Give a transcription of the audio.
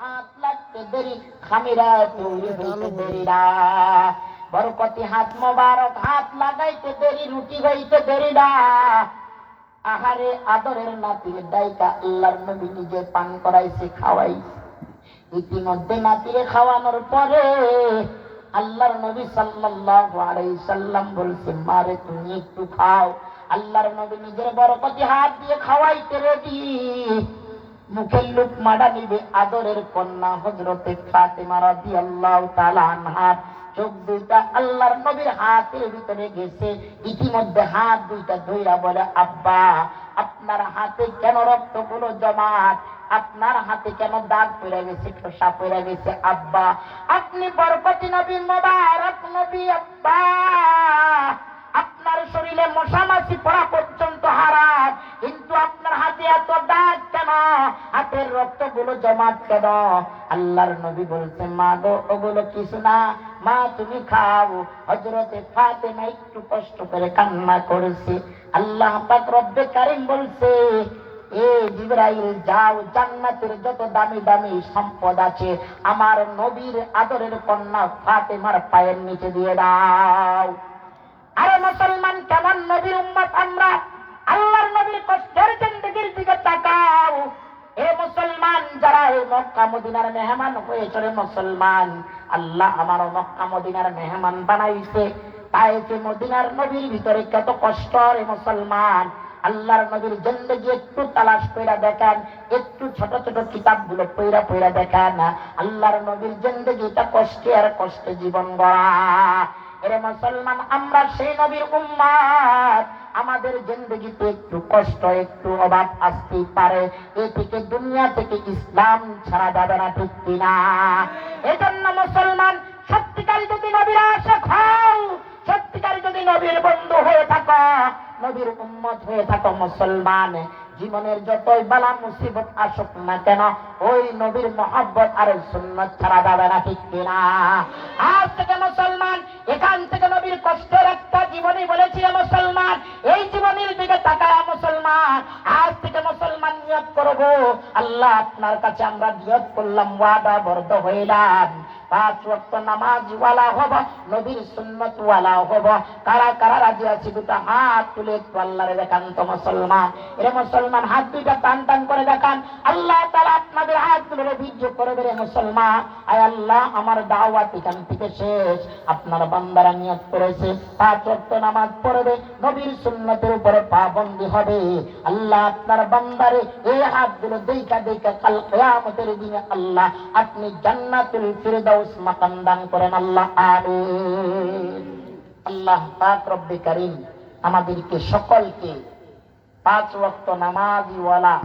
হাত লাগতে দেরি খামিরা তৈরি হইতে দেরি না। বরকতি হাত মোবারক হাত লাগাইতে দেরি রুটি দেরি না। আহারে আদরের নাতির দায়িকা আল্লাহর নবী নিজে পান করাইছে খাওয়াইছে। ইতিমধ্যে নাতিরে খাওয়ানোর পরে আল্লাহর নবী সাল্লাল্লাহু আলাইহি সাল্লাম বলছে মারে তুমি একটু খাও। আল্লাহর নবী নিজের বরকতি হাত দিয়ে খাওয়াইতে রেডি। মুখের লুক মাডা নিবে আদরের কন্যা হজরতে ফাতেমা রাদিয়াল্লাহু তাআলা আনহা। চোখ দুইটা আল্লাহর নবীর হাতের ভিতরে গেছে। ইতিমধ্যে হাত দুইটা ধইরা বলে, আব্বা, আপনার হাতে কেন রক্ত রক্তগুলো জমাট? আপনার হাতে কেন দাগ পড়ে গেছে ঠোসা পড়ে গেছে, আব্বা? আপনি বরকতি নবী, মোবারক নবী, আব্বা। আপনার শরীরে মশামাছি পড়া পর্যন্ত রক্তগুলো জমাট কেন আল্লাহর নবী বলছে, মা গো, ওগুলো কিছু না। মা, তুমি খাও। হজরতে ফাতেমা একটু কষ্ট করে কান্না করেছে। আল্লাহ পাক রব্বে কারিম বলছে, এ জিবরাইল, যাও, জান্নাতের যত দামি দামি সম্পদ আছে, আমার নবীর আদরের কন্যা ফাতেমার পায়ের নিচে দিয়ে দাও। আরে মুসলমান, কেমন নবীর উম্মত আমরা? এই মক্কা মদিনার মেহমান হয়েছে রে মুসলমান। আল্লাহ আমার মক্কা মদিনার মেহমান বানাইছে। তাই যে মদিনার নবীর ভিতরে কত কষ্ট রে মুসলমান। আল্লাহর নবীর জিন্দগি একটু তালাশ কইরা দেখেন, একটু ছোট ছোট কিতাবগুলো পইরা পইরা দেখেন। আল্লাহর নবীর জিন্দগিটা কষ্টে আর কষ্টে জীবন গড়া। এরে মুসলমান, আমরা সেই নবীর উম্মাদ। আমাদের জিন্দগিতে একটু কষ্ট, একটু অভাব আসতেই পারে। এ থেকে দুনিয়া থেকে ইসলাম ছাড়া যাবে না, ঠিক কিনা? এজন্য মুসলমান, সত্যিকারী যদি নবীর আশেক হও, সত্যিকারী যদি নবীর বন্ধু হয়ে থাকো, নবীর উম্মত হয়ে থাকো মুসলমান। জীবনের যতই বালা মুসিবত আসুক না কেন, ওই নবীর মহব্বত আর সুন্নত ছাড়া যাবে না, ঠিক কিনা? করব? আল্লাহ আপনার কাছে আমরা নিয়ত করলাম ওয়াদা বর্দ হইলাম। পাঁচ ওয়াক্ত নামাজ ওয়ালা হব, নবীর সুন্নত ওয়ালা হব। কারা কারা রাজি আছে দুটা হাত তুলে পাল্লারে দেখান তো মুসলমান। এরে মুসলমান, হাত দুইটা টান টান করে দেখান। আল্লাহ তারা আপনাদের হাত তুলে বীর্য করে দেবে মুসলমান। আয় আল্লাহ, আমার দাওয়াত এখান থেকে শেষ। আপনার বান্দারা নিয়ত করেছে, পাঁচ ওয়াক্ত নামাজ পড়বে, নবীর সুন্নতের উপরে পাবন্দি হবে। আল্লাহ আপনার বান্দারে এই হাতগুলো দেখা দেখা কাল কিয়ামতের দিনে আল্লাহ আপনি জান্নাতুল ফিরদাউস মাকাম দান করেন। আল্লাহ, আমিন। আল্লাহ পাক রব্বে কারীম আমাদেরকে সকলকে পাঁচ ওয়াক্ত নামাজি ওয়ালা